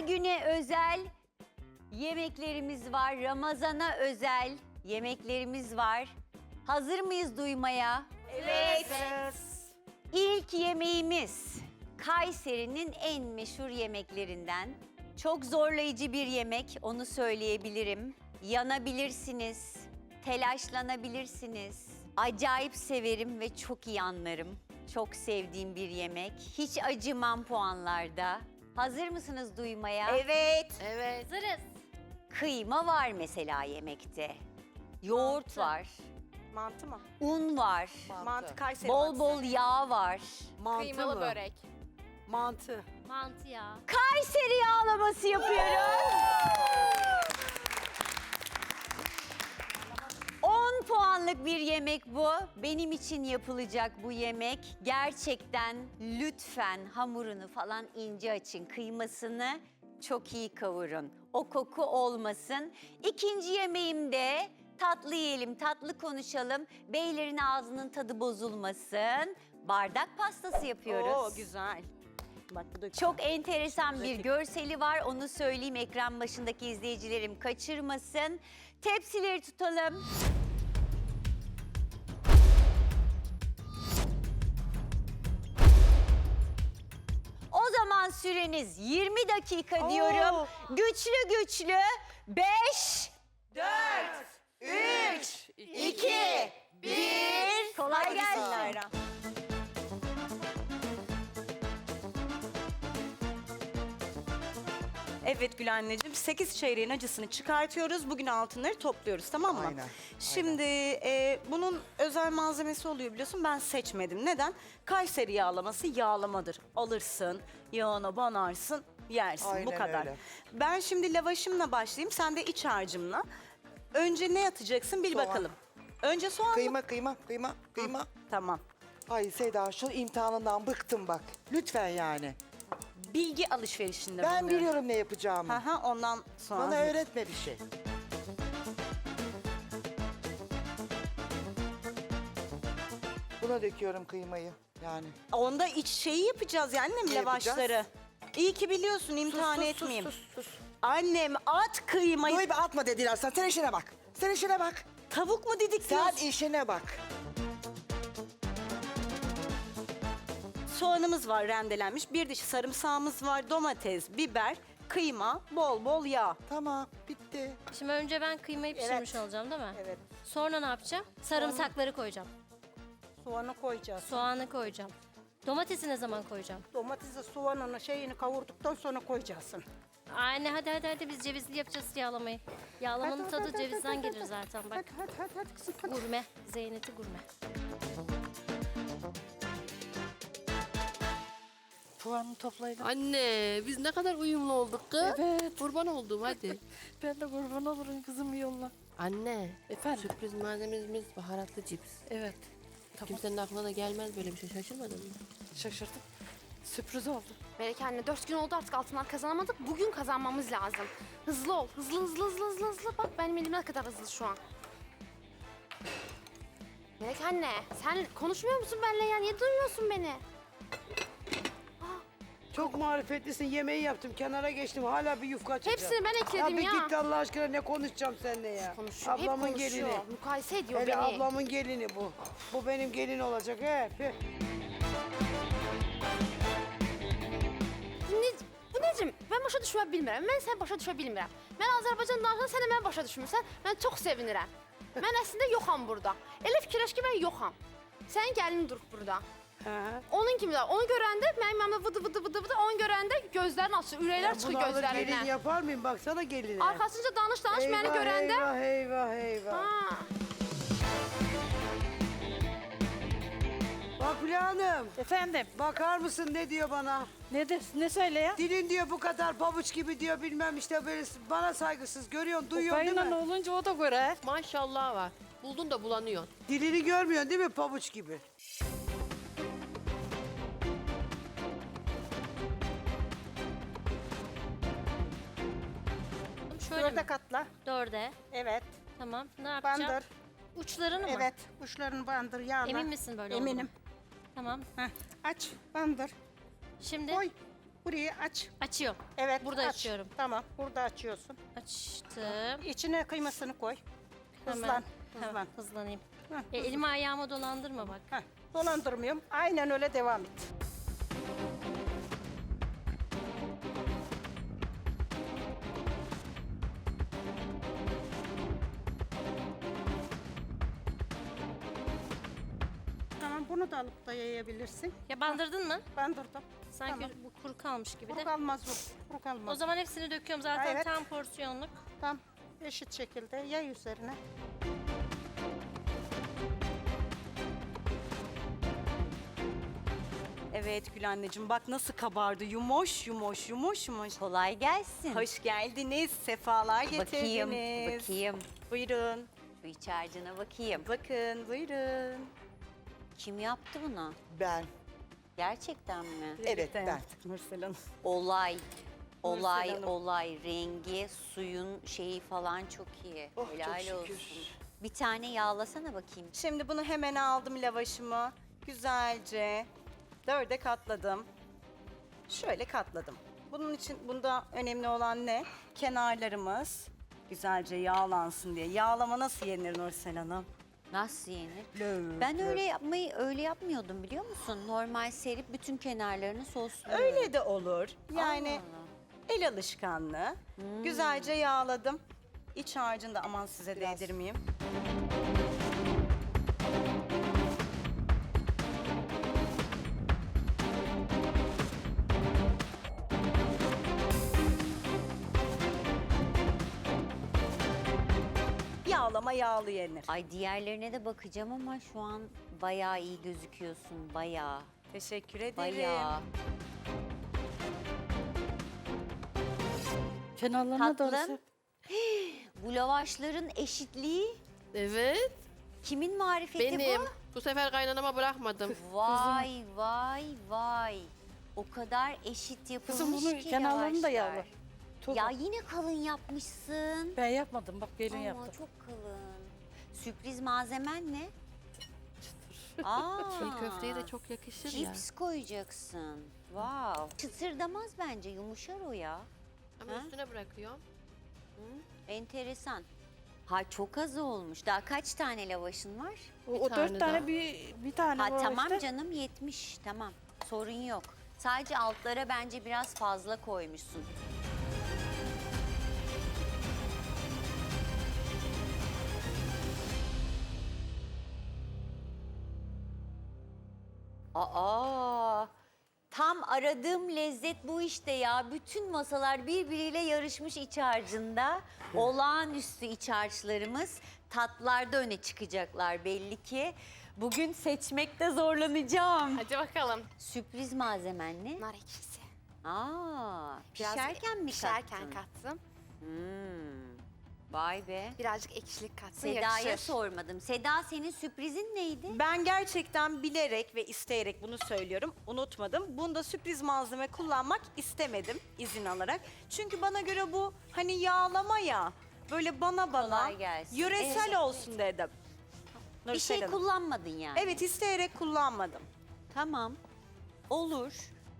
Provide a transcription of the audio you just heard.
güne özel yemeklerimiz var. Ramazana özel yemeklerimiz var. Hazır mıyız duymaya? Evet. İlk yemeğimiz Kayseri'nin en meşhur yemeklerinden. Çok zorlayıcı bir yemek, onu söyleyebilirim. Yanabilirsiniz, telaşlanabilirsiniz. Acayip severim ve çok iyi anlarım. Çok sevdiğim bir yemek. Hiç acımam puanlarda. Hazır mısınız duymaya? Evet. Evet. Hazırız. Kıyma var mesela yemekte. Yoğurt Mantı. var, Mantı mı? un var, Mantı Kayseri bol mantısı. bol yağ var. Mantı Kıymalı mı? börek. Mantı. Mantı ya. Kayseri yağlaması yapıyoruz. Bir yemek bu. Benim için yapılacak bu yemek. Gerçekten lütfen hamurunu falan ince açın. Kıymasını çok iyi kavurun. O koku olmasın. İkinci yemeğimde tatlı yiyelim, tatlı konuşalım. Beylerin ağzının tadı bozulmasın. Bardak pastası yapıyoruz. Oo güzel. Bak bu da güzel. Çok enteresan bir görseli var. Onu söyleyeyim ekran başındaki izleyicilerim kaçırmasın. Tepsileri tutalım. Süreniz 20 dakika diyorum. Güçlü güçlü 5 4 3 2 1 Kolay gelsin. Evet Gül anneciğim 8 çeyreğin acısını çıkartıyoruz. Bugün altınları topluyoruz tamam mı? Aynen, Şimdi e, bunun özel malzemesi oluyor biliyorsun ben seçmedim. Neden? Kayseri yağlaması yağlamadır. Alırsın, yağına banarsın, yersin bu Aynen kadar. öyle. Ben şimdi lavaşımla başlayayım sen de iç harcımla. Önce ne atacaksın bil Soğan. bakalım. Önce soğan mı? Kıyma, kıyma, kıyma, kıyma. Tamam. Ay Seda şu imtihanından bıktım bak. Lütfen yani. Bilgi alışverişinde Ben bulunuyorum. biliyorum ne yapacağımı. Aha, ondan sonra. Bana öğretme bir şey. Buna döküyorum kıymayı yani. Onda iç şeyi yapacağız ya annem Ne lavaşları. yapacağız? İyi ki biliyorsun imtihan sus, sus, etmeyeyim. sus, sus. Annem at kıymayı. Duy be atma dediler sana. Sen işine bak. Sen işine bak. Tavuk mu dedik Sen diyorsun? işine bak. Soğanımız var rendelenmiş. Bir diş sarımsağımız var. Domates, biber, kıyma, bol bol yağ. Tamam bitti. Şimdi önce ben kıymayı pişirmiş Evet. olacağım değil mi? Evet. Sonra ne yapacağım? Sarımsakları koyacağım. Soğanı koyacağız. Soğanı koyacağım. Domatesi ne zaman koyacağım? Domatesi, soğanını, şeyini kavurduktan sonra koyacaksın. Anne hadi hadi hadi biz cevizli yapacağız yağlamayı. Yağlamanın Hadi, tadı hadi, cevizden hadi, gelir hadi. zaten bak. Hadi hadi hadi, hadi kızım hadi. Gurme. Zeynet'i gurme. Puanını toplayalım. Anne biz ne kadar uyumlu olduk kız. Evet. Kurban oldum hadi. Ben de kurban olurum kızım yolla. Anne Efendim? sürpriz malzememiz baharatlı cips. Evet. Tamam. Kimsenin aklına da gelmez böyle bir şey şaşırmadın mı? Şaşırdım. Sürpriz oldu. Melek anne dört gün oldu artık altından kazanamadık. Bugün kazanmamız lazım. Hızlı ol. Hızlı hızlı hızlı hızlı hızlı. Bak benim elim ne kadar hızlı şu an. Melek anne sen konuşmuyor musun benimle ya? Niye duymuyorsun beni? Çok marifetlisin. Yemeği yaptım. Kenara geçtim. Hala bir yufka açacağım. Hepsini ben ekledim bir ya. git Allah aşkına ne konuşacağım seninle ya. Konuşuyor, ablamın hep konuşuyor. gelini. Mukayese ediyor Hele beni. ablamın gelini bu. Bu benim gelin olacak he. he. Ne, bu necim? Ben başa düşmə bilmirəm. Mən sən başa düşə bilmirəm. Mən Azərbaycan danışanda sən də məni başa düşmürsən. Mən çox sevinirəm. Mən əslində yoxam burada. Elə fikirləş ki, mən yoxam. Sənin gəlinin durub burada. Onun kimi də. Onu görəndə mənim yanımda vıdı vıdı vıdı vıdı onu görəndə gözlərin açılır, ürəklər çıxır Bunu alır gelin gözlərindən. yapar mıyım? Baksana geline. Arxasınca danış danış məni Eyvah, görəndə. Eyvah eyvah eyvah. Ha. Makbule Hanım. Efendim Bakar mısın ne diyor bana? ne de, ne söyle ya? Dilin diyor bu kadar pabuç gibi diyor bilmem işte böyle bana saygısız görüyorsun duyuyorsun değil Kayınan mi? olunca o da göre. Maşallah var. Buldun da bulanıyorsun. Dilini görmüyorsun değil mi pabuç gibi? Dörde katla. Dörde. Evet. Tamam. Ne yapacağım? Bandır. Uçlarını mı? Evet. Uçlarını bandır yağla. Emin misin böyle Eminim. olduğuna? Tamam. Heh. Aç. Bandır. Şimdi Koy. Burayı aç. Açıyorum. Evet. Burada aç. açıyorum. Tamam. Burada açıyorsun. Açtım. İçine kıymasını koy. Hemen. Hızlan. Hızlan. hızlanayım. Heh, E, elimi ayağıma dolandırma bak. Heh, dolandırmıyorum. Aynen öyle devam et. Bunu da alıp da yayabilirsin. Ya bandırdın mı? Bandırdım. Sanki Tamam. bu kuru kalmış gibi Kuru de. kalmaz bu. Kuru kalmaz. O zaman hepsini döküyorum zaten Evet. tam porsiyonluk. Tam eşit şekilde yay üzerine. Evet Gül anneciğim bak nasıl kabardı. Yumuş yumuş yumuş yumuş. Kolay gelsin. Hoş geldiniz. Sefalar bakayım, getirdiniz. bakayım. Buyurun. Şu iç harcına bakayım. Bakın buyurun. Kim yaptı bunu? Ben. Gerçekten mi? Evet ben. yaptık Nursel Hanım. Olay, olay, Hanım. olay. Rengi, suyun şeyi falan çok iyi. Oh, çok Helal şükür. olsun. Bir tane yağlasana bakayım. Şimdi bunu hemen aldım lavaşımı. Güzelce dörde katladım. Şöyle katladım. Bunun için bunda önemli olan ne? Kenarlarımız güzelce yağlansın diye. Yağlama nasıl yenir Nursel Hanım? Nasıl yenir? Löv, Ben öyle yapmayı öyle yapmıyordum biliyor musun? Normal serip bütün kenarlarını sosluyorum. Öyle de olur. Yani Allah el alışkanlığı. Güzelce yağladım. İç harcını da aman size değdirmeyeyim. Yağlama yağlı yenir. Ay diğerlerine de bakacağım ama şu an bayağı iyi gözüküyorsun. Bayağı, Teşekkür ederim. bayağı. Kenarlarına Tatlım. doğru. Bu lavaşların eşitliği Evet. kimin marifeti Benim. Bu sefer kaynanama bırakmadım. bu? Vay vay vay. O kadar eşit yapılmış Kızım bunun ki kenarlarını da lavaşlar. Tuz Ya yine kalın yapmışsın. Ben yapmadım bak gelin Ama yaptı. çok kalın. Sürpriz malzemen ne? Aa, Çiğ köfteye de çok yakışır ya. Cips koyacaksın. Wow. Çıtırdamaz bence, yumuşar o ya. Ama Ha? üstüne bırakıyorum. Enteresan. Ha çok az olmuş. Daha kaç tane lavaşın var? O, Bir o tane dört tane daha. bir bir tane Ha var tamam işte. canım 70. Tamam. Sorun yok. Sadece altlara bence biraz fazla koymuşsun. Aa! Tam aradığım lezzet bu işte ya. Bütün masalar birbiriyle yarışmış iç harcında. Olağanüstü iç harçlarımız tatlarda öne çıkacaklar belli ki. Bugün seçmekte zorlanacağım. Hadi bakalım. Sürpriz malzemen ne? Nar ekşisi. Aa, Biraz pişerken mi Pişerken kattın? kattım. Hmm, Vay be. Birazcık ekşilik kattım. Seda'ya yakışır. sormadım. Seda senin sürprizin neydi? Ben gerçekten bilerek ve isteyerek bunu söylüyorum. Unutmadım. Bunda sürpriz malzeme kullanmak istemedim izin alarak. Çünkü bana göre bu hani yağlama ya. Böyle bana bana Kolay gelsin. yöresel Evet. olsun dedim. Bir Nursel şey Hanım. kullanmadın yani. Evet isteyerek kullanmadım. Tamam. Olur.